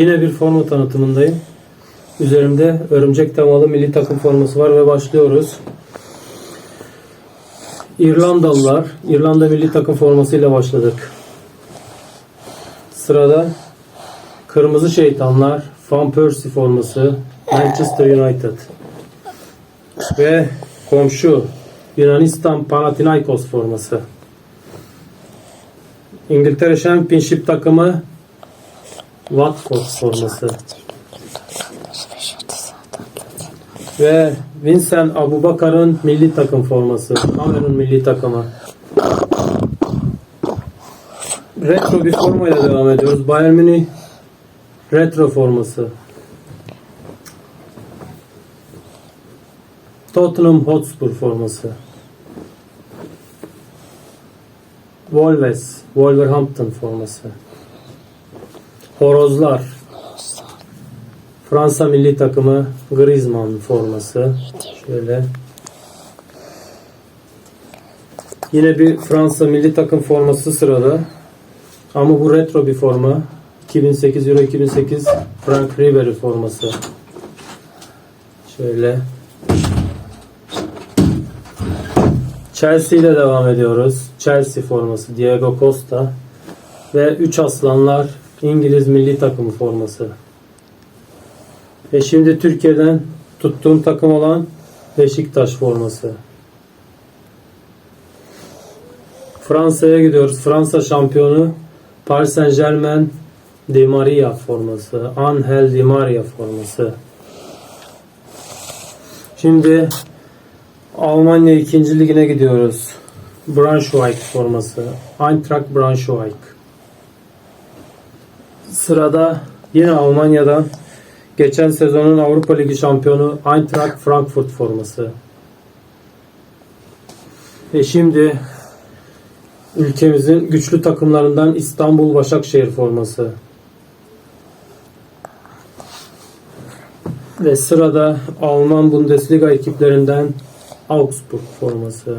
Yine bir forma tanıtımındayım. Üzerimde örümcek temalı milli takım forması var ve başlıyoruz. İrlandalılar, İrlanda milli takım formasıyla başladık. Sırada Kırmızı Şeytanlar, Van Persie forması, Manchester United. Ve komşu Yunanistan Panathinaikos forması. İngiltere Championship takımı Watford forması. Ve Vincent Abubakar'ın milli takım forması. Kamerun milli takımı. Retro bir formayla devam ediyoruz. Bayern Münih retro forması. Tottenham Hotspur forması. Wolves, Wolverhampton forması. Horozlar. Fransa milli takımı Griezmann forması. Şöyle. Yine bir Fransa milli takım forması sırada. Ama bu retro bir forma. 2008 Euro 2008 Frank Ribery forması. Şöyle. Chelsea ile devam ediyoruz. Chelsea forması Diego Costa ve 3 aslanlar İngiliz milli takımı forması. Ve şimdi Türkiye'den tuttuğum takım olan Beşiktaş forması. Fransa'ya gidiyoruz. Fransa şampiyonu Paris Saint Germain Di Maria forması. Angel Di Maria forması. Şimdi Almanya 2. ligine gidiyoruz. Braunschweig forması. Eintracht Braunschweig. Sırada yine Almanya'dan geçen sezonun Avrupa Ligi şampiyonu Eintracht Frankfurt forması. Ve şimdi ülkemizin güçlü takımlarından İstanbul Başakşehir forması. Ve sırada Alman Bundesliga ekiplerinden Augsburg forması.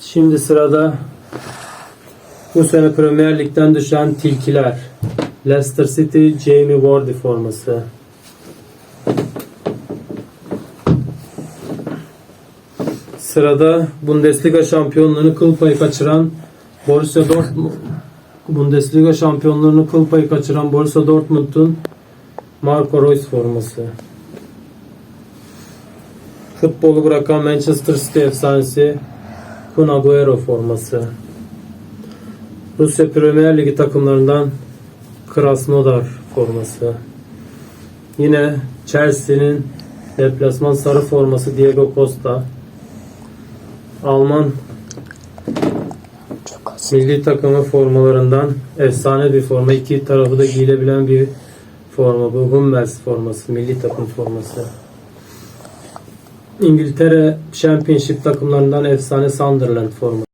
Şimdi sırada bu sene Premier Lig'den düşen Tilkiler. Leicester City Jamie Vardy forması. Sırada Bundesliga şampiyonluğunu kıl payı kaçıran Borussia Dortmund Bundesliga şampiyonluğunu kıl payı kaçıran Borussia Dortmund'un Marco Reus forması. Futbolu bırakan Manchester City efsanesi Kun Agüero forması. Rusya Premier Ligi takımlarından Krasnodar forması. Yine Chelsea'nin deplasman sarı forması Diego Costa. Alman milli takımı formalarından efsane bir forma. İki tarafı da giyilebilen bir forma. Bu Hummels forması. Milli takım forması. İngiltere Championship takımlarından efsane Sunderland forması.